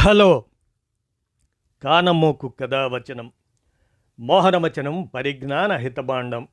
Hello. కానమ్మోకు కథావచనం మోహనవచనం పరిజ్ఞాన హితబాండం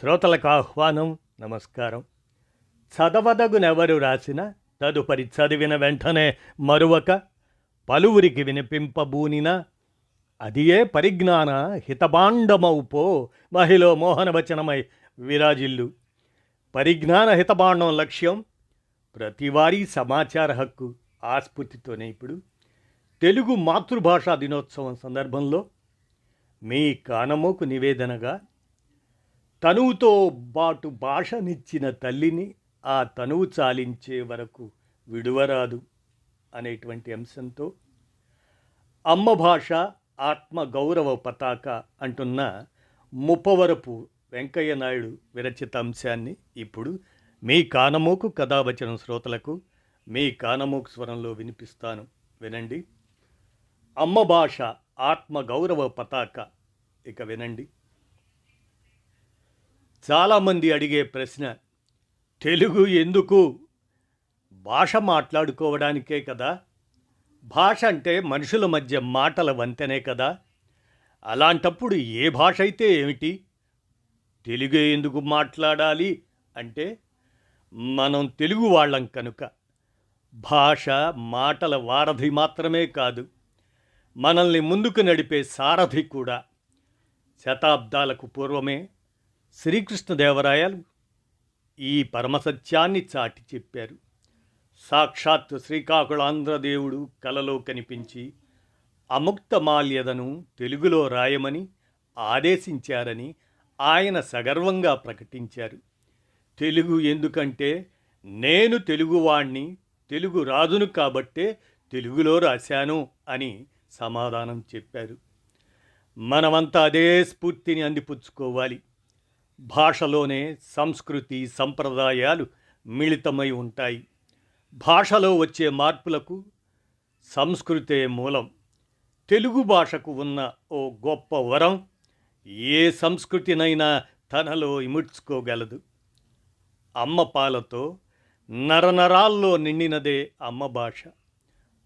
శ్రోతలకు ఆహ్వానం నమస్కారం. చదవదగునెవరు రాసిన తదుపరి చదివిన వెంటనే మరువక పలువురికి వినిపింపబూనిన అదియే పరిజ్ఞాన హితబాండమౌపో మహిళ మోహనవచనమై విరాజిల్లు. పరిజ్ఞాన హితబాండం లక్ష్యం ప్రతివారీ సమాచార హక్కు ఆస్ఫూర్తితోనే ఇప్పుడు తెలుగు మాతృభాషా దినోత్సవం సందర్భంలో మీ కానమోకు నివేదనగా తనువుతో బాటు భాషనిచ్చిన తల్లిని ఆ తనువు చాలించే వరకు విడువరాదు అనేటువంటి అంశంతో అమ్మ భాష ఆత్మ గౌరవ పతాక అంటున్న ముప్పవరపు వెంకయ్య నాయుడు విరచిత అంశాన్ని ఇప్పుడు మీ కానమోకు కథావచనం శ్రోతలకు మీ కానమోకు స్వరంలో వినిపిస్తాను. వినండి. అమ్మ భాష ఆత్మ గౌరవ పతాక. ఇక వినండి. చాలామంది అడిగే ప్రశ్న తెలుగు ఎందుకు? భాష మాట్లాడుకోవడానికే కదా? భాష అంటే మనుషుల మధ్య మాటల వంతెనే కదా? అలాంటప్పుడు ఏ భాష అయితే ఏమిటి? తెలుగే ఎందుకు మాట్లాడాలి అంటే మనం తెలుగు వాళ్ళం కనుక. భాష మాటల వారధి మాత్రమే కాదు. మనల్ని ముందుకు నడిపే సారథి కూడా శతాబ్దాలకు పూర్వమే శ్రీకృష్ణదేవరాయలు ఈ పరమసత్యాన్ని చాటి చెప్పారు. సాక్షాత్ శ్రీకాకుళాంధ్రదేవుడు కలలో కనిపించి అముక్తమాల్యదను తెలుగులో రాయమని ఆదేశించారని ఆయన సగర్వంగా ప్రకటించారు. తెలుగు ఎందుకంటే నేను తెలుగువాణ్ణి తెలుగు రాజును కాబట్టే తెలుగులో రాశాను అని సమాధానం చెప్పారు. మనమంతా అదే స్ఫూర్తిని అందిపుచ్చుకోవాలి. భాషలోనే సంస్కృతి సంప్రదాయాలు మిళితమై ఉంటాయి. భాషలో వచ్చే మార్పులకు సంస్కృతే మూలం. తెలుగు భాషకు ఉన్న ఓ గొప్ప వరం ఏ సంస్కృతినైనా తనలో ఇముడ్చుకోగలదు. అమ్మ పాలతో నరనరాల్లో నిండినదే అమ్మ భాష.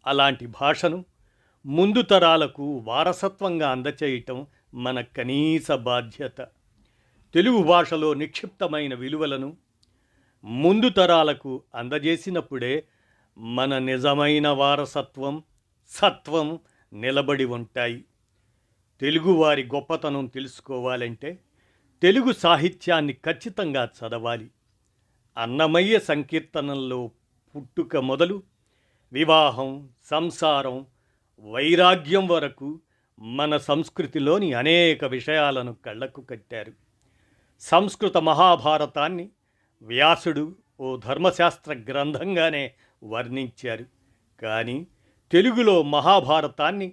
అలాంటి భాషను ముందు తరాలకు వారసత్వంగా అందచేయటం మన కనీస బాధ్యత. తెలుగు భాషలో నిక్షిప్తమైన విలువలను ముందు తరాలకు అందజేసినప్పుడే మన నిజమైన వారసత్వం సత్వం నిలబడి ఉంటాయి. తెలుగువారి గొప్పతనం తెలుసుకోవాలంటే తెలుగు సాహిత్యాన్ని ఖచ్చితంగా చదవాలి. అన్నమయ్య సంకీర్తనల్లో పుట్టుక మొదలు వివాహం సంసారం వైరాగ్యం వరకు మన సంస్కృతిలోని అనేక విషయాలను కళ్ళకు కట్టారు. సంస్కృత మహాభారతాన్ని వ్యాసుడు ఓ ధర్మశాస్త్ర గ్రంథంగానే వర్ణించారు. కానీ తెలుగులో మహాభారతాన్ని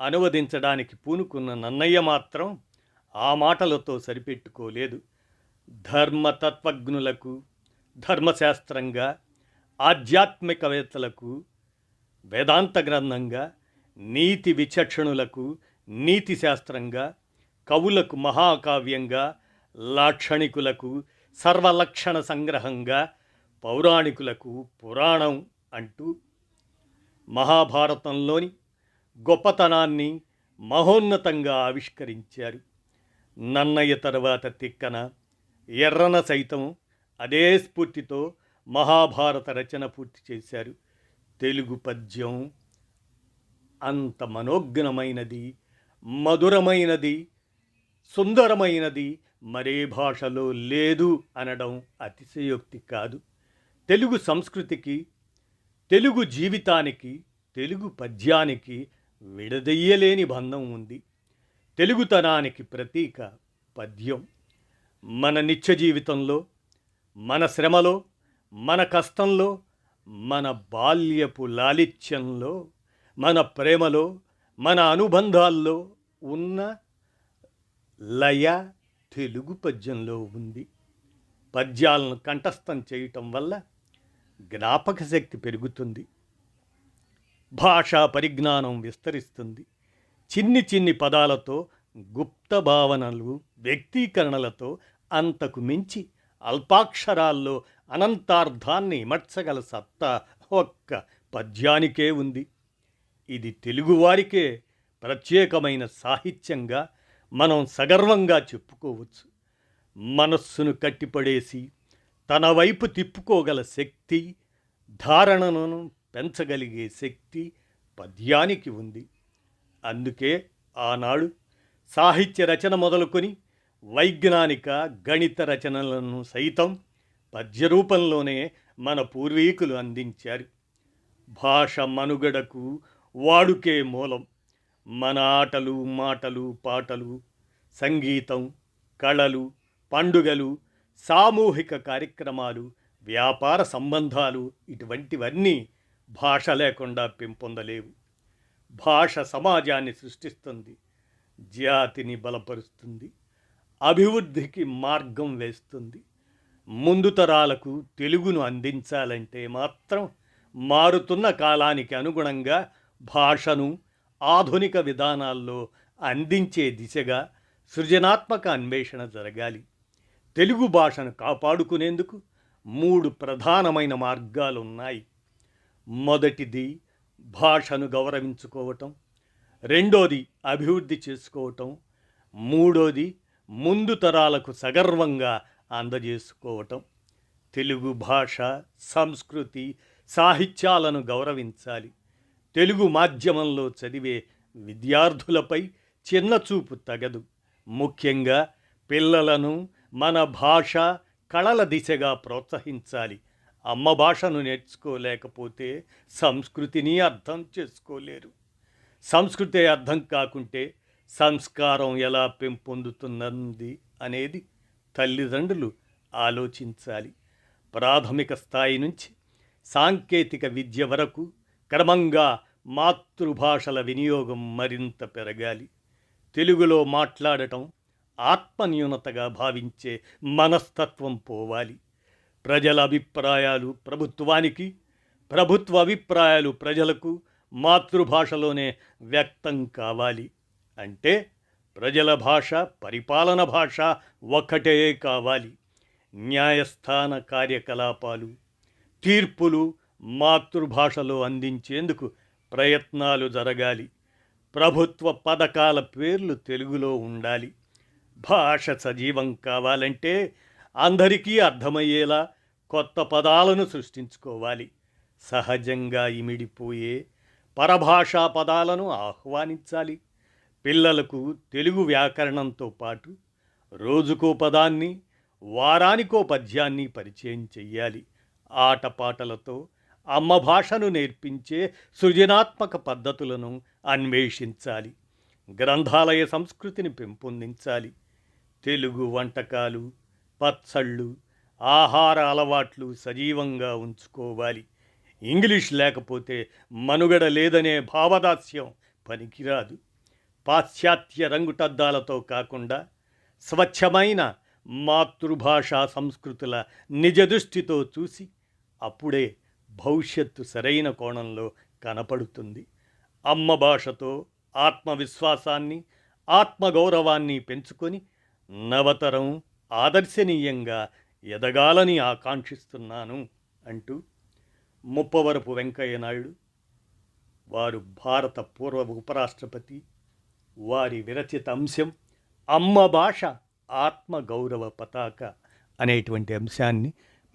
అనువదించడానికి పూనుకున్న నన్నయ్య మాత్రం ఆ మాటలతో సరిపెట్టుకోలేదు. ధర్మతత్వజ్ఞులకు ధర్మశాస్త్రంగా ఆధ్యాత్మికవేత్తలకు వేదాంత గ్రంథంగా నీతి విచక్షణులకు నీతి శాస్త్రంగా కవులకు మహాకావ్యంగా లాక్షణికులకు సర్వలక్షణ సంగ్రహంగా పౌరాణికులకు పురాణం అంటూ మహాభారతంలోని గొప్పతనాన్ని మహోన్నతంగా ఆవిష్కరించారు. నన్నయ్య తరువాత తిక్కన ఎర్రన సైతం అదే స్ఫూర్తితో మహాభారత రచన పూర్తి చేశారు. తెలుగు పద్యం అంత మనోజ్ఞమైనది మధురమైనది సుందరమైనది మరే భాషలో లేదు అనడం అతిశయోక్తి కాదు. తెలుగు సంస్కృతికి తెలుగు జీవితానికి తెలుగు పద్యానికి విడదయ్యలేని బంధం ఉంది. తెలుగుతనానికి ప్రతీక పద్యం. మన నిత్య జీవితంలో మన శ్రమలో మన కష్టంలో మన బాల్యపు లాలిత్యంలో మన ప్రేమలో మన అనుబంధాల్లో ఉన్న లయ తెలుగు పద్యంలో ఉంది. పద్యాలను కంఠస్థం చేయటం వల్ల జ్ఞాపక శక్తి పెరుగుతుంది. భాషా పరిజ్ఞానం విస్తరిస్తుంది. చిన్ని చిన్ని పదాలతో గుప్త భావనలు వ్యక్తీకరణలతో అంతకు మించి అల్పాక్షరాల్లో అనంతార్థాన్ని ఇమర్చగల సత్తా ఒక్క పద్యానికే ఉంది. ఇది తెలుగువారికే ప్రత్యేకమైన సాహిత్యంగా మనం సగర్వంగా చెప్పుకోవచ్చు. మనస్సును కట్టిపడేసి తన వైపు తిప్పుకోగల శక్తి ధారణను పెంచగలిగే శక్తి పద్యానికి ఉంది. అందుకే ఆనాడు సాహిత్య రచన మొదలుకొని వైజ్ఞానిక గణిత రచనలను సైతం పద్య రూపంలోనే మన పూర్వీకులు అందించారు. భాష మనుగడకు వాడుకే మూలం. మన ఆటలు మాటలు పాటలు సంగీతం కళలు పండుగలు సామూహిక కార్యక్రమాలు వ్యాపార సంబంధాలు ఇటువంటివన్నీ భాష లేకుండా పెంపొందలేవు. భాష సమాజాన్ని సృష్టిస్తుంది జాతిని బలపరుస్తుంది అభివృద్ధికి మార్గం వేస్తుంది. ముందు తరాలకు తెలుగును అందించాలంటే మాత్రం మారుతున్న కాలానికి అనుగుణంగా భాషను ఆధునిక విధానాల్లో అందించే దిశగా సృజనాత్మక అన్వేషణ జరగాలి. తెలుగు భాషను కాపాడుకునేందుకు మూడు ప్రధానమైన మార్గాలు ఉన్నాయి మొదటిది భాషను గౌరవించుకోవటం రెండోది అభివృద్ధి చేసుకోవటం మూడోది ముందు తరాలకు సగర్వంగా అందజేసుకోవటం. తెలుగు భాష సంస్కృతి సాహిత్యాలను గౌరవించాలి. తెలుగు మాధ్యమంలో చదివే విద్యార్థులపై చిన్నచూపు తగదు. ముఖ్యంగా పిల్లలను మన భాష కళల దిశగా ప్రోత్సహించాలి. అమ్మ భాషను నేర్చుకోలేకపోతే సంస్కృతిని అర్థం చేసుకోలేరు. సంస్కృతి అర్థం కాకుంటే సంస్కారం ఎలా పెంపొందుతున్నది అనేది తల్లిదండ్రులు ఆలోచించాలి. ప్రాథమిక స్థాయి నుంచి సాంకేతిక విద్య వరకు క్రమంగా మాతృభాషల వినియోగం మరింత పెరగాలి. తెలుగులో మాట్లాడటం ఆత్మన్యూనతగా భావించే మనస్తత్వం పోవాలి. ప్రజల అభిప్రాయాలు ప్రభుత్వానికి ప్రభుత్వ అభిప్రాయాలు ప్రజలకు మాతృభాషలోనే వ్యక్తం కావాలి. అంటే ప్రజల భాష పరిపాలన భాష ఒకటే కావాలి. న్యాయస్థాన కార్యకలాపాలు తీర్పులు మాతృభాషలో అందించేందుకు ప్రయత్నాలు జరగాలి. ప్రభుత్వ పథకాల పేర్లు తెలుగులో ఉండాలి. భాష సజీవం కావాలంటే అందరికీ అర్థమయ్యేలా కొత్త పదాలను సృష్టించుకోవాలి. సహజంగా ఇమిడిపోయే పరభాషా పదాలను ఆహ్వానించాలి. పిల్లలకు తెలుగు వ్యాకరణంతో పాటు రోజుకో పదాన్ని వారానికో పద్యాన్ని పరిచయం చెయ్యాలి. ఆటపాటలతో అమ్మ భాషను నేర్పించే సృజనాత్మక పద్ధతులను అన్వేషించాలి. గ్రంథాలయ సంస్కృతిని పెంపొందించాలి. తెలుగు వంటకాలు పచ్చళ్ళు ఆహార అలవాట్లు సజీవంగా ఉంచుకోవాలి. ఇంగ్లీష్ లేకపోతే మనుగడ లేదనే భావదాస్యం పనికిరాదు. పాశ్చాత్య రంగుటద్దాలతో కాకుండా స్వచ్ఛమైన మాతృభాషా సంస్కృతుల నిజ దృష్టితో చూసి అప్పుడే భవిష్యత్తు సరైన కోణంలో కనపడుతుంది. అమ్మ భాషతో ఆత్మవిశ్వాసాన్ని ఆత్మగౌరవాన్ని పెంచుకొని నవతరం ఆదర్శనీయంగా ఎదగాలని ఆకాంక్షిస్తున్నాను అంటూ ముప్పవరపు వెంకయ్య నాయుడు వారు భారత పూర్వ ఉపరాష్ట్రపతి వారి విరచిత అంశం అమ్మ భాష ఆత్మగౌరవ పతాక అనేటువంటి అంశాన్ని